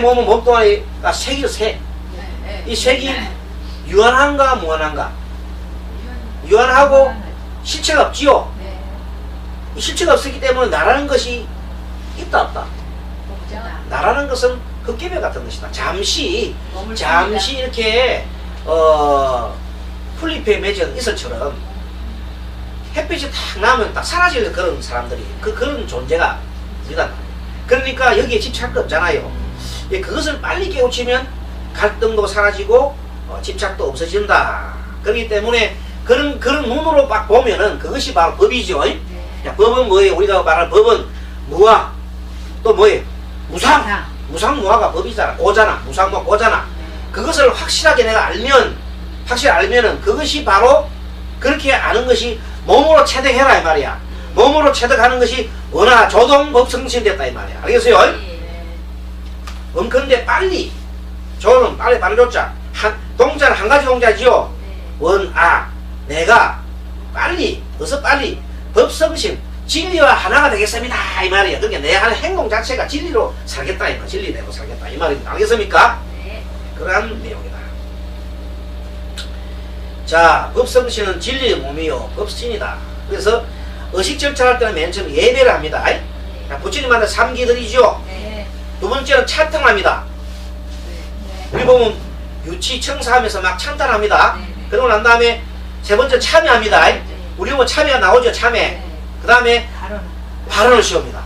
몸은 몸뚱아리가 색이 색. 이 색이 유한한가 무한한가? 유한하고 실체가 없지요. 이 실체가 없었기 때문에 나라는 것이 있다 없다. 나라는 것은 흙개별 같은 것이다. 잠시 잠시 이렇게 어 풀잎에 맺은 이슬처럼 햇빛이 탁 나면 딱 사라지는 그런 사람들이 그 그런 존재가 우리가 그러니까 여기에 집착 없잖아요. 예, 그것을 빨리 깨우치면 갈등도 사라지고 어, 집착도 없어진다. 그렇기 때문에 그런 그런 눈으로 딱 보면은 그것이 바로 법이죠. 자, 법은 뭐예요? 우리가 말하는 법은 무화 또 뭐예요? 무상 무상무화가 법이잖아. 고잖아. 무상무화 고잖아. 그것을 확실하게 내가 알면 확실히 알면은 그것이 바로 그렇게 아는 것이 몸으로 체득해라 이 말이야. 몸으로 체득하는 것이 원하 조동 법성신 됐다 이 말이야. 알겠어요? 원컨대 빨리 조는 빨리 빨리 줬자 한 동자는 한 가지 동자지요. 원아 내가 빨리 어서 빨리 법성신 진리와 하나가 되겠습니다 이 말이야. 그러니까 내 하는 행동 자체가 진리로 살겠다 이 말. 진리대로 살겠다 이 말입니다. 알겠습니까? 그러한 내용이다. 자, 법성신은 진리의 몸이요. 법신이다. 그래서 의식 절차할 때는 맨 처음 예배를 합니다. 자, 부처님한테 삼기드리죠. 두 번째는 찬양합니다. 우리 보면 유치 청사하면서 막 찬탄합니다. 그러고 난 다음에 세 번째 참여합니다. 우리 보면 참여가 나오죠. 참여. 그 다음에 발언을 씌웁니다.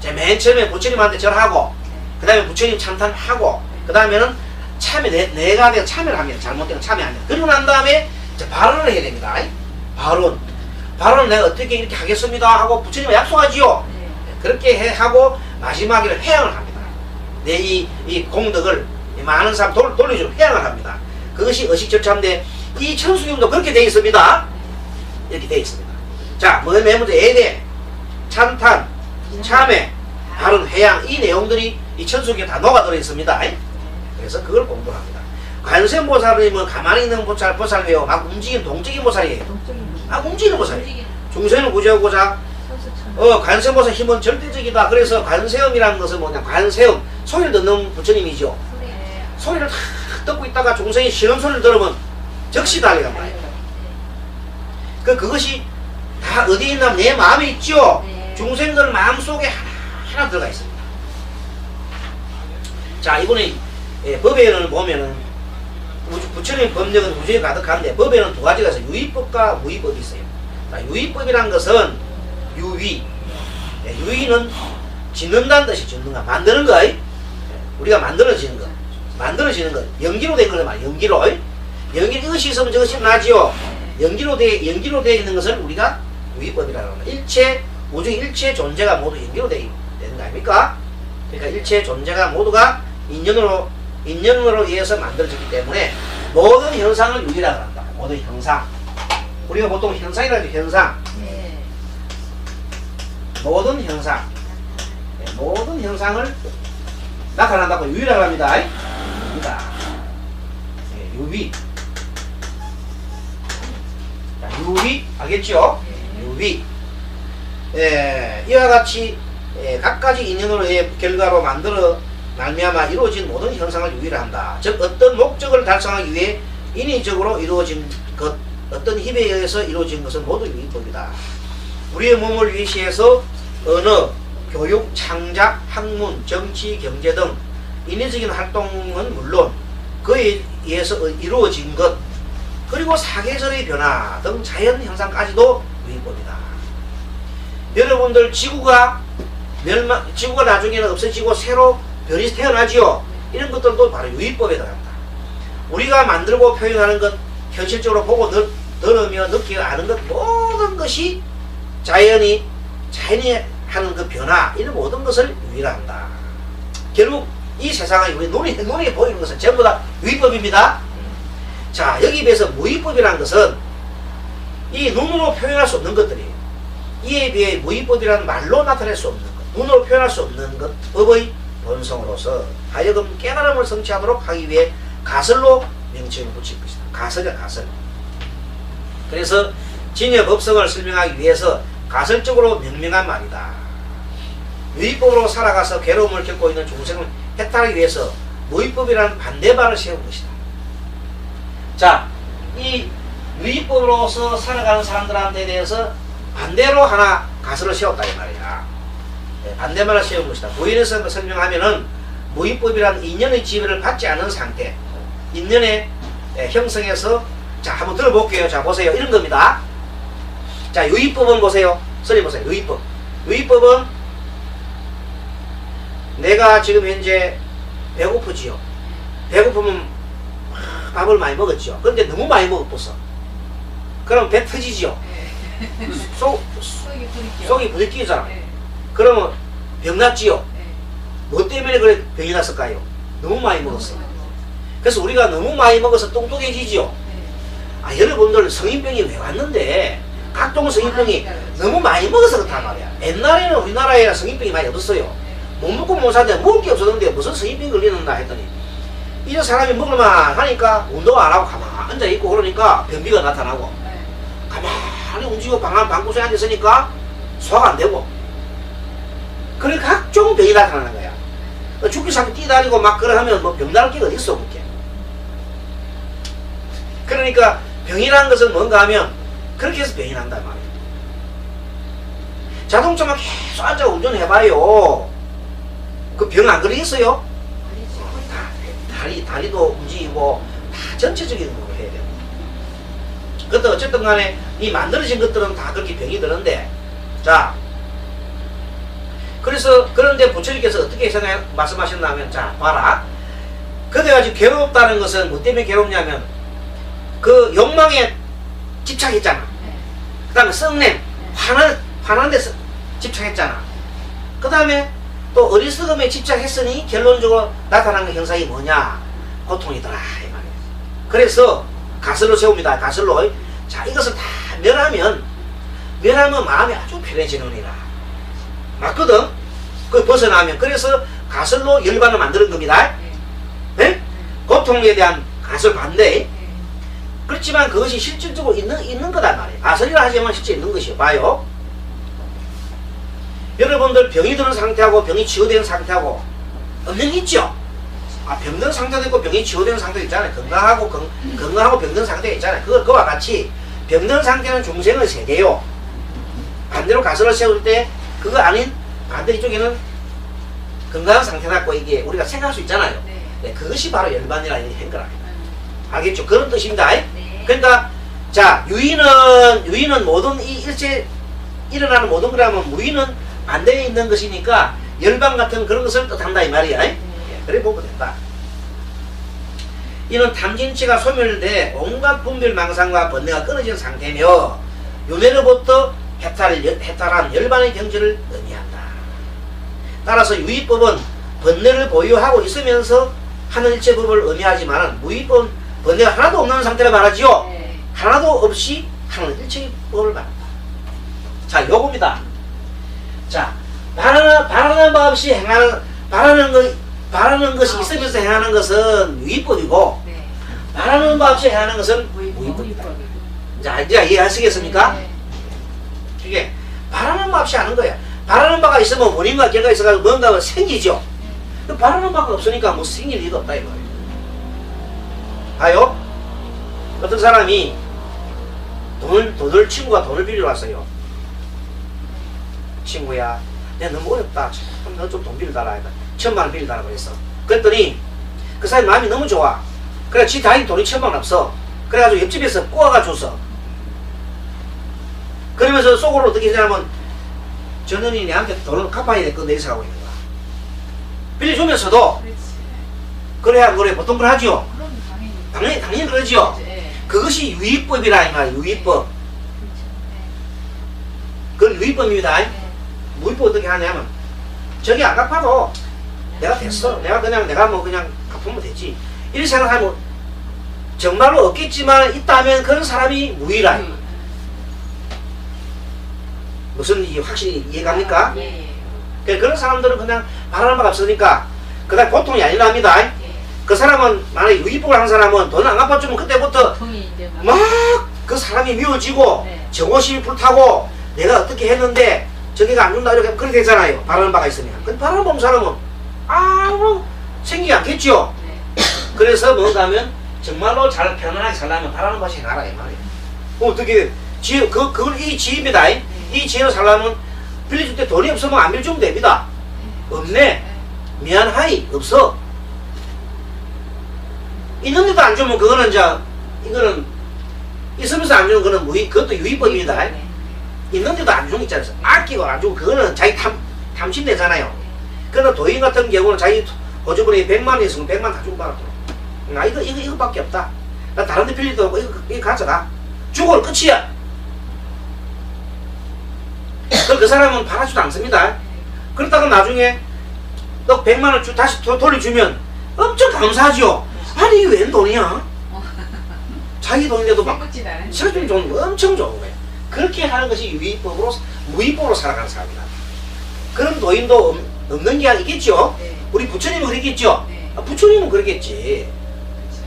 자, 맨 처음에 부처님한테 절하고 그 다음에 부처님 찬탄하고 그 다음에는 참여 내, 내가 내가 참여를 합니다. 잘못된 거 참여합니다. 그리고 난 다음에 이제 발언을 해야 됩니다. 발언. 발언을 내가 어떻게 이렇게 하겠습니다 하고 부처님과 약속하지요. 그렇게 해, 하고 마지막에는 회양을 합니다. 내 이 이 공덕을 이 많은 사람 돌, 돌려주는 회양을 합니다. 그것이 의식 절차인데 이 천수경도 그렇게 되어 있습니다. 이렇게 되어 있습니다. 자, 뭐맨 먼저 예대, 찬탄, 참회, 발언, 회양 이 내용들이 이 천수경에 다 녹아들어 있습니다. 그래서 그걸 공부합니다. 관세음보살이 뭐 가만히 있는 보살, 보살이에요. 막 움직이는 동적인 보살이에요. 막 움직이는 보살이에요. 중생을 구제하고자 어, 관세음보살 힘은 절대적이다. 그래서 관세음이라는 것은 뭐냐? 관세음 소리를 듣는 부처님이죠. 소리를 탁 듣고 있다가 중생이 싫은 소리를 들으면 즉시 달려간 말이에요. 그 그것이 다 어디 있나 내 마음에 있죠. 중생들 마음 속에 하나 하나 들어가 있습니다. 자 이번에 예, 법에는 보면은 부처님 법력은 우주에 가득한데 법에는 두 가지가 있어요. 유의법과 무의법이 있어요. 자, 유의법이란 것은 유의. 예, 유의는 짓는다는 뜻이 짓는 거, 만드는 거. 예, 우리가 만들어지는 거. 만들어지는 거. 연기로 된 거를 말이야. 연기로. 연기 이것이 있으면 저것이 나지요. 연기로 돼 연기로 되어 있는 것을 우리가 유의법이라고 합니다. 일체 우주 일체 존재가 모두 연기로 되어 있는 거 아닙니까? 그러니까 일체 존재가 모두가 인연으로 인연으로 의해서 만들어졌기 때문에 모든 현상을 유의라고 한다. 모든 현상. 우리가 보통 현상이라고 하죠. 현상. 모든 현상. 네, 모든 현상을 나타난다고 유의라고 합니다. 유의다. 네. 자, 유의 알겠죠? 유의. 예, 이와 같이 예, 각가지 인연으로 의 결과로 만들어 말미암아 이루어진 모든 현상을 유의를 한다. 즉 어떤 목적을 달성하기 위해 인위적으로 이루어진 것, 어떤 힘에 의해서 이루어진 것은 모두 유의법이다. 우리의 몸을 위시해서 언어, 교육, 창작, 학문, 정치, 경제 등 인위적인 활동은 물론 그에 의해서 이루어진 것 그리고 사계절의 변화 등 자연 현상까지도 유의법이다. 여러분들 지구가 멸망, 지구가 나중에는 없어지고 새로 별이 태어나지요. 이런 것들도 바로 유의법에 들어간다. 우리가 만들고 표현하는 것, 현실적으로 보고 느, 들으며 느끼고 아는 것 모든 것이 자연이 자연이 하는 그 변화 이런 모든 것을 유의라 한다. 결국 이 세상의 우리 눈이 눈에 보이는 것은 전부 다 유의법입니다. 자 여기 비해서 무의법이라는 것은 이 눈으로 표현할 수 없는 것들이 이에 비해 무의법이라는 말로 나타낼 수 없는 것, 눈으로 표현할 수 없는 것, 법의 본성으로서 하여금 깨달음을 성취하도록 하기 위해 가설로 명칭을 붙일 것이다. 가설이야 가설. 그래서 진여 법성을 설명하기 위해서 가설적으로 명명한 말이다. 유의법으로 살아가서 괴로움을 겪고 있는 중생을 해탈하기 위해서 무위법이라는 반대발을 세운 것이다. 자, 이 유의법으로서 살아가는 사람들한테 대해서 반대로 하나 가설을 세웠다 이 말이야. 네, 반대말을 세운 것이다. 부인에서 설명하면은 무위법이란 인연의 지배를 받지 않은 상태, 인연의 예, 형성에서 자 한번 들어볼게요. 자 보세요. 이런 겁니다. 자 유의법은 보세요. 써니 보세요. 유의법. 유의법은 내가 지금 현재 배고프지요. 배고프면 아, 밥을 많이 먹었죠. 근데 너무 많이 먹었어. 그럼 배 터지지요. 속, 속이 부릴게요. 속이 부딪히잖아. 네. 그러면 병 났지요. 네. 뭐 때문에 그래 병이 났을까요? 너무 많이 먹었어. 그래서 우리가 너무 많이 먹어서 뚱뚱해지지요. 네. 아 여러분들 성인병이 왜 왔는데 각종 성인병이 너무 많이 먹어서 그렇단 말이야. 옛날에는 우리나라에 성인병이 많이 없었어요. 못 먹고 못 사는데 먹을 게 없었는데 무슨 성인병이 걸리는다 했더니 이런 사람이 먹을만 하니까 운동 안 하고 가만히 앉아 있고 그러니까 변비가 나타나고 네. 가만히 움직이고 방안 방구석에 앉아 있으니까 소화가 안 되고 그래 각종 병이 나타나는 거야. 어, 죽기 살기 뛰다니고 막 그러하면 뭐 병날 게 어디 있어 그게. 그러니까 병이라는 것은 뭔가 하면 그렇게 해서 병이 난단 말이야. 자동차만 계속 앉아 운전해봐요. 그 병 안 걸리겠어요? 다, 다리, 다리도 움직이고 다 전체적인 걸 해야 돼요. 그것도 어쨌든 간에 이 만들어진 것들은 다 그렇게 병이 드는데 자 그래서 그런데 부처님께서 어떻게 생각 말씀하셨냐면 자 봐라 그래가지고 괴롭다는 것은 뭐 때문에 괴롭냐면 그 욕망에 집착했잖아 네. 그 다음에 썩냄 화난, 화난 데서 집착했잖아. 그 다음에 또 어리석음에 집착했으니 결론적으로 나타나는 현상이 뭐냐? 고통이더라 이 말이에요 그래서 가설로 세웁니다. 가설로. 자 이것을 다 멸하면 멸하면 마음이 아주 편해지느니라. 맞거든? 그 벗어나면. 그래서 가설로 열반을 만드는 겁니다. 네. 네? 고통에 대한 가설 반대. 네. 그렇지만 그것이 실질적으로 있는, 있는 거단 말이에요. 가설이라 하지만 실제 있는 것이요. 봐요. 여러분들 병이 드는 상태하고 병이 치유된 상태하고 게 있죠? 아, 병든 상태도 있고 병이 치유된 상태도 있잖아요. 건강하고 건, 건강하고 병든 상태가 있잖아요. 그거, 그와 같이 병든 상태는 중생의 세계요. 반대로 가설을 세울 때 그거 아닌 반대 이쪽에는 건강한 상태라고 이게 우리가 생각할 수 있잖아요. 네. 네, 그것이 바로 열반이라 한 거라. 음. 알겠죠? 그런 뜻입니다. 네. 그러니까 자 유인은 유인은 모든 이 일체 일어나는 모든 거라면 무인은 반대에 있는 것이니까 열방 같은 그런 것을 뜻한다 이 말이야. 네. 그래 보면 된다. 이는 탐진치가 소멸돼 온갖 분별 망상과 번뇌가 끊어진 상태며 윤회로부터 해탈, 해탈한 열반의 경지를 의미한다. 따라서 유의법은 번뇌를 보유하고 있으면서 하는 일체법을 의미하지만 무의법은 번뇌가 하나도 없는 상태를 말하지요. 네. 하나도 없이 하는 일체의 법을 말한다. 자, 요겁니다. 자, 바라는, 바라는 바 없이 행하는, 바라는 것, 바라는 것이 아, 있으면서 행하는 것은 유의법이고, 네. 바라는 바 없이 행하는 것은 무의법. 무의법이다. 자, 이제 이해하시겠습니까? 네. 이게 바라는 바 없이 하는 거야. 바라는 바가 있으면 원인과 결과가 있어가지고 뭔가 생기죠. 그 바라는 바가 없으니까 뭐 생길 리가 없다, 이 말이 봐요? 어떤 사람이 돈을, 돈을, 친구가 돈을 빌려 왔어요. 친구야, 내가 너무 어렵다. 너좀 돈 빌려달라. 천만 원 빌려달라 그랬어. 그랬더니 그 사람이 마음이 너무 좋아. 그래, 지 다행히 돈이 천만 원 없어. 그래가지고 옆집에서 꼬아가 줬어. 그러면서 속으로 어떻게 하냐면 저놈이 내한테 돈을 갚아야 될 건데 이사하고 있는 거야. 빌려주면서도. 그래야 안 그래 보통 그걸. 그럼 당연히. 당연히. 네. 그것이 유의법이라 이 말이야. 유의법. 그건 유의법입니다. 네. 무의법 어떻게 하냐면 저기 안 갚아도 내가 됐어. 내가 그냥 내가 뭐 그냥 갚으면 되지. 이렇게 생각하면 정말로 없겠지만 있다면 그런 사람이 무의라. 음. 무슨 이 확실히 이해갑니까? 예. 예. 그- 그런 사람들은 그냥 바라는 바가 없으니까 그다음 고통이 아니랍니다. 예. 그 사람은 만약에 유의법을 하는 사람은 돈 안 갚아주면 그때부터 통이 이제 막. 막그 사람이 미워지고 네. 정오심이 불타고 내가 어떻게 했는데 저기가 안 준다 이렇게 그렇게 되잖아요. 바라는 바가 있으면. 근데 바라는 법 사람은 아무 생기지 않겠죠? 네. 그래서 뭔가 하면 정말로 잘 편안하게 살려면 바라는 맛이 나라 이 말이에요. 그럼 어떻게 지 그, 그걸 이 지입니다. 이 지혜를 살려면 빌려줄 때 돈이 없으면 안 빌려주면 됩니다. 없네. 미안하이 없어. 있는데도 안 주면 그거는 이제 이거는 있으면서 안 주는 거는 무의 그것도 유의법입니다. 네. 있는데도 안 주는 거 있잖아요. 아끼고 안 주고 그거는 자기 탐 탐심내잖아요. 그러나 도인 같은 경우는 자기 호주번에 100만 원 있으면 100만 다 주고 받아. 나 이거 이거 이거밖에 없다. 나 다른 데 빌리도 없고 이거 이거 가져가. 주고 끝이야. 그럼 그 사람은 바라지도 않습니다. 그렇다가 나중에 너 100만 원 주, 다시 도, 돌려주면 엄청 감사하죠. 아니 이게 웬 돈이야? 자기 돈인데도 막 세금 좋은 거 엄청 좋은 거예요. 그렇게 하는 것이 유의법으로 무의법으로 살아가는 사람이다. 그런 도인도 없- 없는 게 있겠죠. 네. 우리 부처님은 그랬겠죠. 네. 아, 부처님은 그러겠지. 그렇죠.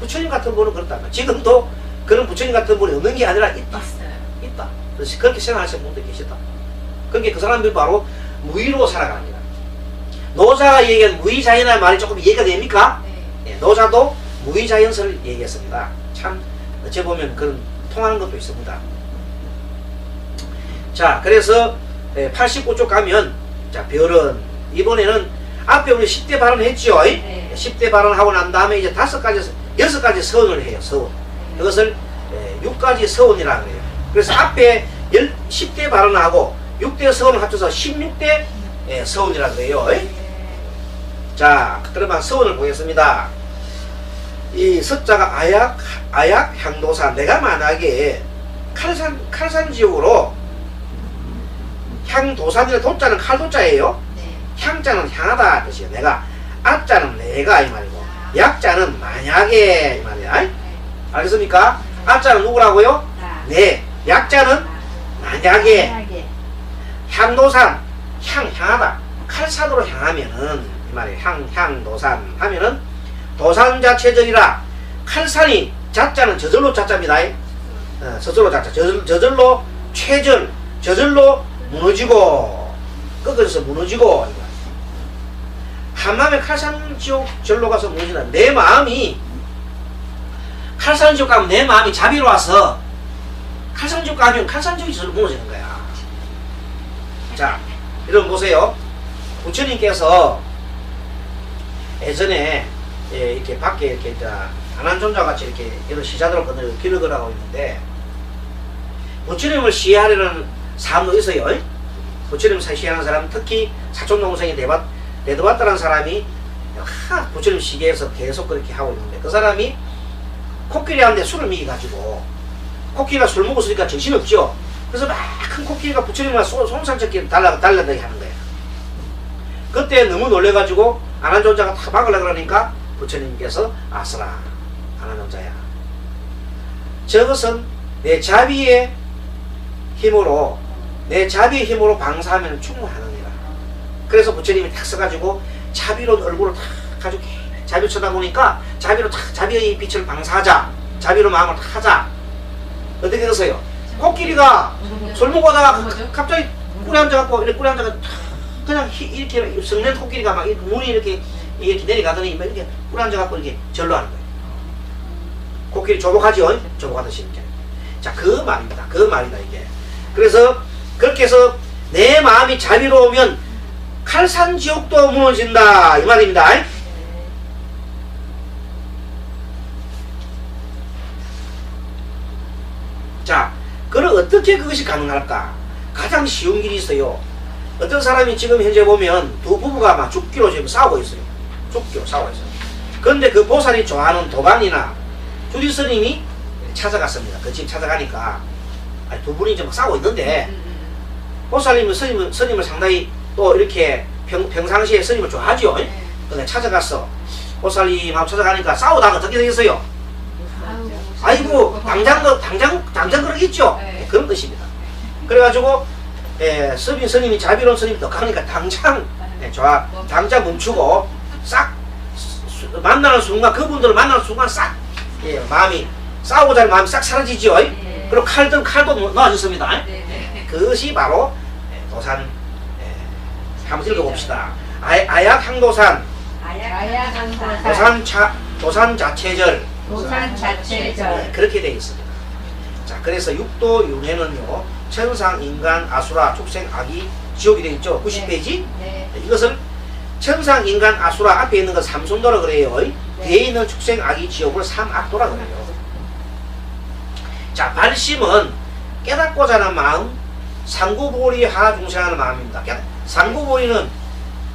부처님 같은 분은 말이야. 지금도 그런 부처님 같은 분이 없는 게 아니라 있다. 있어요. 있다. 그래서 그렇게 생각하시는 분도 계시다. 그러니까 그 사람들이 바로 무의로 살아갑니다. 노자가 얘기한 무의자연이라는 말이 조금 이해가 됩니까? 네. 예, 노자도 무의자연설을 얘기했습니다. 참 어찌 보면 그런 통하는 것도 있습니다. 자, 그래서 89쪽 가면 자 별은 이번에는 앞에 우리 10대 발언했죠. 네. 10대 발언하고 난 다음에 이제 다섯 가지 여섯 가지 서원을 해요. 서원. 이것을 6가지 서원이라고 해요. 그래서 앞에 10대 발언하고 6대 서원을 합쳐서 16대 예, 서원이라고 해요. 네. 자, 그러면 서원을 보겠습니다. 이 석자가 아약, 아약 향도사. 내가 만약에 칼산, 칼산 지역으로 향도산이라 도자는 칼도자예요. 네. 향자는 향하다 뜻이에요. 내가 악자는 내가 이 말이고 약자는 만약에 이 말이야. 네. 알겠습니까? 악자는 누구라고요? 나. 네. 약자는 만약에 만약에. 향도산 향 향하다 칼산으로 향하면은 이 말이에요 향 향도산 하면은 도산 자체적이라 칼산이 자자는 저절로 자자입니다 어, 저절로 자자 저절, 저절로 최절 저절로 무너지고 꺾어져서 무너지고. 한마음에 칼산 지옥 절로 가서 무너진다 내 마음이 칼산 지옥 가면 내 마음이 자비로 와서 칼산 지옥 가면 칼산 지옥이 저절로 무너지는 거야 자, 여러분 보세요. 부처님께서 예전에 예, 이렇게 밖에 이렇게 가난존자 같이 이렇게 이런 시자들을 건너 길을 걸어가고 있는데 부처님을 시해하려는 사람도 있어요. 부처님 시해하는 사람 특히 사촌 동생이 네바 네드바타라는 사람이 하, 부처님 시계에서 계속 그렇게 하고 있는데 그 사람이 코끼리 한테 술을 먹여가지고 코끼리가 술 먹었으니까 정신없죠. 그래서 막 큰 코끼리가 부처님과 손살적기 달라 달라다기 하는 거예요. 그때 너무 놀래가지고 아난존자가 다 막으려 그러니까 부처님께서 아스라 아난존자야. 저것은 내 자비의 힘으로 내 자비의 힘으로 방사하면 충분하느니라. 그래서 부처님이 탁 서가지고 자비로운 얼굴을 탁 가지고 자비 쳐다보니까 자비로 탁 자비의 빛을 방사하자. 자비로 마음을 탁 하자. 어떻게 됐어요? 코끼리가 술 먹다가 뭐죠? 갑자기 꿀에 앉아갖고 이렇게 꿀에 앉아가 그냥 히- 이렇게 성낸 코끼리가 막 문이 이렇게 이렇게 내려가더니 막 이렇게 꿀에 앉아갖고 이렇게 절로 하는 거예요. 코끼리 조복하죠? 조복하듯이 이렇게. 자, 그 말입니다. 그 말이다 이게. 그래서 그렇게 해서 내 마음이 자비로우면 칼산 지옥도 무너진다 이 말입니다. 자, 그럼 어떻게 그것이 가능할까? 가장 쉬운 길이 있어요. 어떤 사람이 지금 현재 보면 두 부부가 막 죽기로 지금 싸우고 있어요. 싸우고 있어요. 그런데 그 보살이 좋아하는 도반이나 주디 스님이 찾아갔습니다. 그 집 찾아가니까 아니, 두 분이 좀 싸우고 있는데 보살님은 스님을, 스님을 상당히 또 이렇게 평, 평상시에 스님을 좋아하죠. 근데 찾아갔어. 보살님하고 찾아가니까 싸우다가 어떻게 되겠어요? 아이고 당장 그 당장 당장 그러겠죠. 네. 네, 그런 뜻입니다. 그래가지고 예, 스님 스님이 자비로운 스님이 더 강하니까 당장 예, 좋아 당장 멈추고 싹 수- 만나는 순간 그분들을 만나는 순간 싹 예, 마음이 싸우고자 하는 마음이 싹 사라지죠. 네. 그리고 칼든 칼도 놓아졌습니다. 네네. 그것이 바로 예, 도산 예, 한번 읽어봅시다. 아, 아약 향도산 다양한 도산 차 도산 자체절 도산 자체절 네, 그렇게 되어 있습니다. 자, 그래서 육도 윤회는요, 천상, 인간, 아수라, 축생, 악이, 지옥이 되어 있죠. 90페이지. 네. 이것을 천상, 인간, 아수라 앞에 있는 건 삼손도라 그래요. 뒤에 있는 축생, 악이, 지옥을 삼악도라 그래요. 자, 발심은 깨닫고자 하는 마음, 상구보리 하나 중생하는 마음입니다. 깨- 상구보리는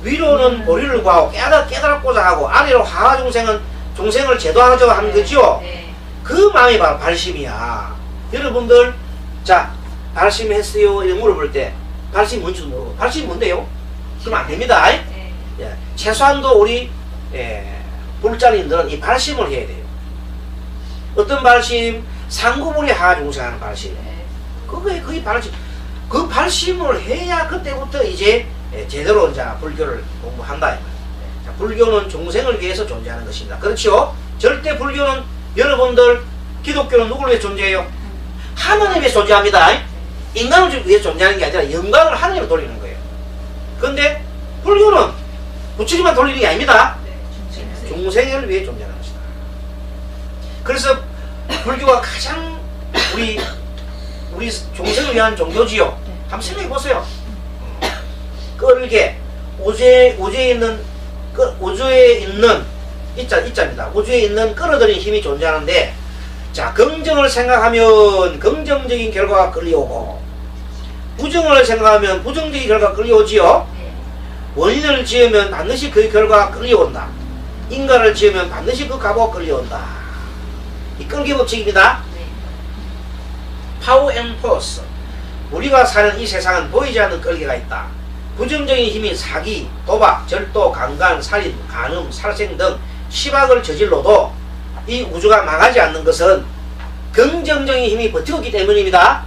위로는 보리를 구하고 깨닫, 깨닫고자 하고 아래로 하나 중생은 중생을 제도하죠 하는 거죠. 네. 그 마음이 바로 발심이야. 여러분들, 자, 발심했어요? 이런 물어볼 때, 발심 뭔지도 모르고, 발심이 뭔데요? 그러면 안 됩니다. 네. 예, 최소한도 우리, 예, 불자님들은 이 발심을 해야 돼요. 어떤 발심? 상구불이 하중생하는 발심. 네. 그거에 거의 발심. 그 발심을 해야 그때부터 이제 예, 제대로 이제 불교를 공부한다. 이 말이에요. 자, 불교는 중생을 위해서 존재하는 것입니다. 그렇죠? 절대 불교는 여러분들 기독교는 누구를 위해 존재해요? 하나님 위해 존재합니다. 인간을 위해 존재하는 게 아니라 영광을 하나님에 돌리는 거예요. 그런데 불교는 부처님만 돌리는 게 아닙니다. 네. 중생을 위해 존재하는 것이다. 그래서 불교가 가장 우리 우리 중생을 위한 종교지요. 한번 생각해 보세요. 끌게 우주에 우주에 있는 그 우주에 있는 이자 이자입니다. 우주에 있는 끌어들인 힘이 존재하는데 자 긍정을 생각하면 긍정적인 결과가 끌려오고 부정을 생각하면 부정적인 결과가 끌려오지요. 네. 원인을 지으면 반드시 그 결과가 끌려온다. 인간을 지으면 반드시 그 값이 끌려온다. 이 끌기 법칙입니다. 네. 파워 앤 포스. 우리가 사는 이 세상은 보이지 않는 끌기가 있다. 부정적인 힘이 사기, 도박, 절도, 강간, 살인, 간음, 살생 등 시박을 저질러도 이 우주가 망하지 않는 것은 긍정적인 힘이 버티고 있기 때문입니다.